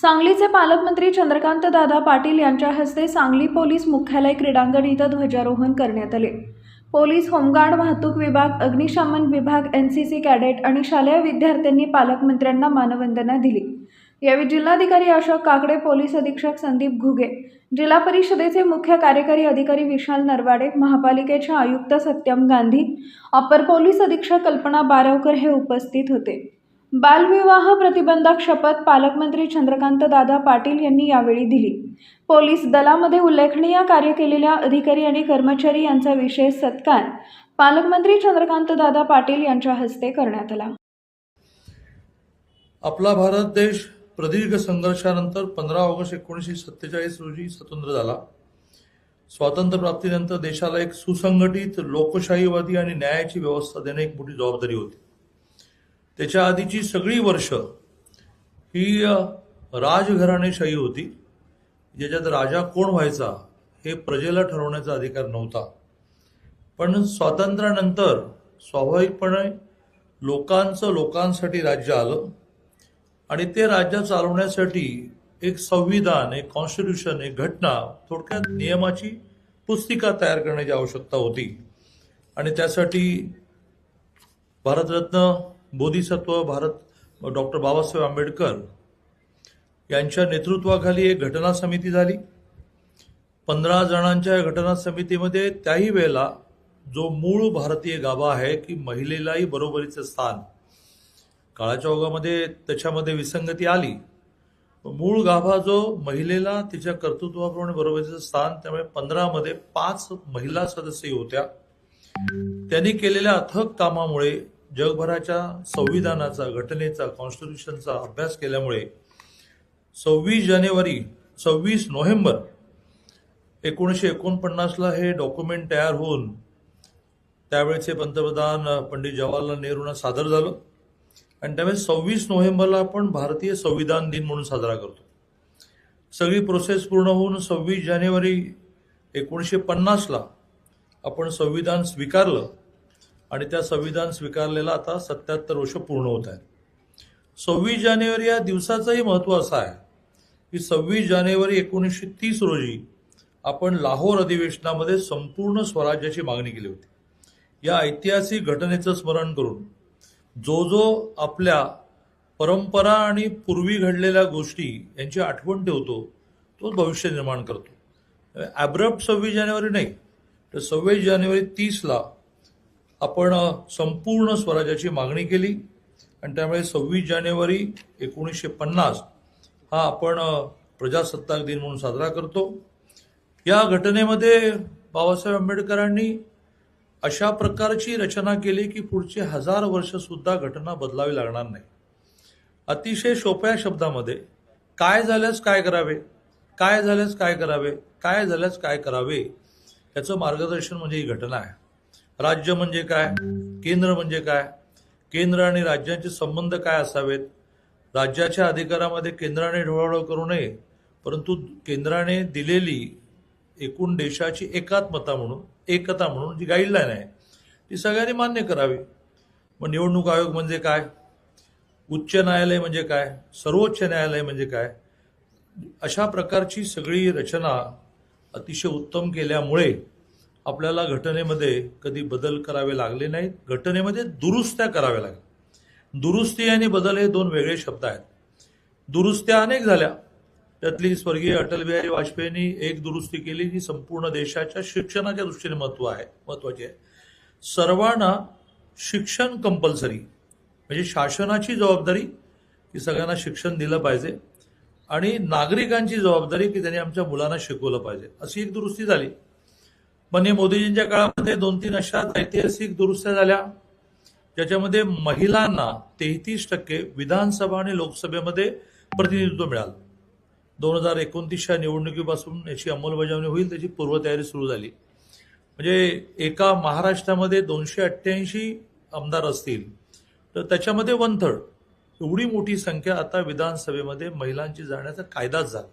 सांगलीचे पालकमंत्री चंद्रकांत दादा पाटील यांच्या हस्ते सांगली पोलीस मुख्यालय क्रीडांगण इथं ध्वजारोहण करण्यात आले. पोलीस होमगार्ड वाहतूक विभाग अग्निशमन विभाग एन सी सी कॅडेट आणि शालेय विद्यार्थ्यांनी पालकमंत्र्यांना मानवंदना दिली. यावेळी जिल्हाधिकारी अशोक काकडे पोलीस अधीक्षक संदीप घुगे जिल्हा परिषदेचे मुख्य कार्यकारी अधिकारी विशाल नरवाडे महापालिकेचे आयुक्त सत्यम गांधी अपर पोलीस अधीक्षक कल्पना बारवकर हे उपस्थित होते. बालविवाह प्रतिबंधक शपथ पालकमंत्री चंद्रकांत दादा पाटील यांनी यावेळी दिली. पोलीस दलामध्ये उल्लेखनीय कार्य केलेल्या अधिकारी आणि कर्मचारी यांचा विशेष सत्कार पालकमंत्री चंद्रकांत दादा पाटील यांच्या हस्ते करण्यात आला. आपला भारत देश प्रदीर्घ संघर्षानंतर पंधरा ऑगस्ट एकोणीसशे सत्तेचाळीस रोजी स्वतंत्र झाला. स्वातंत्र्यप्राप्तीनंतर देशाला एक सुसंघटित लोकशाहीवादी आणि न्यायाची व्यवस्था देणे एक मोठी जबाबदारी होती. त्याच्या आधीची सगळी वर्ष ही राजघराणेशाही होती ज्याच्यात राजा कोण व्हायचा हे प्रजेला ठरवण्याचा अधिकार नव्हता. पण स्वातंत्र्यानंतर स्वाभाविकपणे लोकांचं लोकांसाठी राज्य आलं आणि ते राज्य चालवण्यासाठी एक संविधान एक कॉन्स्टिट्यूशन एक घटना थोडक्यात नियमाची पुस्तिका तयार करण्याची आवश्यकता होती. आणि त्यासाठी भारतरत्न बोधिसत्व भारत डॉक्टर बाबासाहेब आंबेडकर यांच्या नेतृत्वाखाली एक घटना समिती झाली. पंधरा जणांच्या या घटना समितीमध्ये त्याही वेळेला जो मूळ भारतीय गाभा आहे की महिलेलाही बरोबरीचं स्थान. काळाच्या ओघामध्ये त्याच्यामध्ये विसंगती आली. मूळ गाभा जो महिलेला तिच्या कर्तृत्वाप्रमाणे बरोबरीचं स्थान त्यामुळे पंधरामध्ये पाच महिला सदस्य होत्या. त्यांनी केलेल्या अथक कामामुळे जगभराच्या संविधानाचा घटनेचा कॉन्स्टिट्यूशनचा अभ्यास केल्यामुळे सव्वीस जानेवारी सव्वीस नोव्हेंबर एकोणीसशे एकोणपन्नासला हे डॉक्युमेंट तयार होऊन त्यावेळेचे पंतप्रधान पंडित जवाहरलाल नेहरूंना सादर झालं. आणि त्यामुळे सव्वीस नोव्हेंबरला आपण भारतीय संविधान दिन म्हणून साजरा करतो. सगळी प्रोसेस पूर्ण होऊन सव्वीस जानेवारी एकोणीसशे पन्नासला आपण संविधान स्वीकारलं. आणि त्या संविधान स्वीकारलेला आता सत्याहत्तर वर्ष पूर्ण होत आहेत सव्वीस जानेवारी या दिवसाचंही महत्त्व असं आहे की सव्वीस जानेवारी एकोणीसशे तीस रोजी आपण लाहोर अधिवेशनामध्ये संपूर्ण स्वराज्याची मागणी केली होती. या ऐतिहासिक घटनेचं स्मरण करून जो जो आपल्या परंपरा आणि पूर्वी घडलेल्या गोष्टी यांची आठवण ठेवतो तोच भविष्य निर्माण करतो. ॲब्रप्ट सव्वीस जानेवारी नाही तर सव्वीस जानेवारी तीसला आपण संपूर्ण स्वराज्याची मागणी केली. आणि त्यामुळे सव्वीस जानेवारी एकोणीसशे पन्नास हा आपण प्रजासत्ताक दिन म्हणून साजरा करतो. या घटनेमध्ये बाबासाहेब आंबेडकरांनी अशा प्रकारची रचना केली की पुढचे हजार वर्षसुद्धा घटना बदलावी लागणार नाही. अतिशय सोप्या शब्दामध्ये काय झाल्यास काय करावे? काय झाल्यास काय करावे? काय झाल्यास काय करावे? याचं मार्गदर्शन म्हणजे ही घटना आहे. राज्य म्हणजे काय? केंद्र म्हणजे काय? केंद्र आणि राज्यांचे संबंध काय असावेत? राज्याच्या अधिकारामध्ये केंद्राने ढोळाढोळ करू नये परंतु केंद्राने दिलेली एकूण देशाची एकात्मता म्हणून एकता म्हणून जी गाईडलाईन आहे ती सगळ्यांनी मान्य करावी. मग निवडणूक आयोग म्हणजे काय? उच्च न्यायालय म्हणजे काय? सर्वोच्च न्यायालय म्हणजे काय? अशा प्रकारची सगळी रचना अतिशय उत्तम केल्यामुळे आपल्याला घटनेमध्ये कधी बदल करावे लागले नाहीत. घटनेमध्ये दुरुस्त्या कराव्या लागल्या. दुरुस्ती आणि बदल हे दोन वेगळे शब्द आहेत. दुरुस्त्या अनेक झाल्या. त्यातली स्वर्गीय अटल बिहारी वाजपेयींनी एक दुरुस्ती केली जी संपूर्ण देशाच्या शिक्षणाच्या दृष्टीने महत्त्व आहे महत्वाची आहे. सर्वांना शिक्षण कंपल्सरी म्हणजे शासनाची जबाबदारी की सगळ्यांना शिक्षण दिलं पाहिजे आणि नागरिकांची जबाबदारी की त्यांनी आमच्या मुलांना शिकवलं पाहिजे. अशी एक दुरुस्ती झाली. म्हणजे मोदीजींच्या काळामध्ये दोन तीन अशा ऐतिहासिक दुरुस्त्या झाल्या ज्याच्यामध्ये महिलांना तेहतीस टक्के विधानसभा आणि लोकसभेमध्ये प्रतिनिधित्व मिळालं. दोन हजार एकोणतीसच्या निवडणुकीपासून याची अंमलबजावणी होईल त्याची पूर्वतयारी सुरू झाली. म्हणजे एका महाराष्ट्रामध्ये दोनशे अठ्ठ्याऐंशी आमदार असतील तर त्याच्यामध्ये वन थर्ड एवढी मोठी संख्या आता विधानसभेमध्ये महिलांची जाण्याचा कायदाच झाला.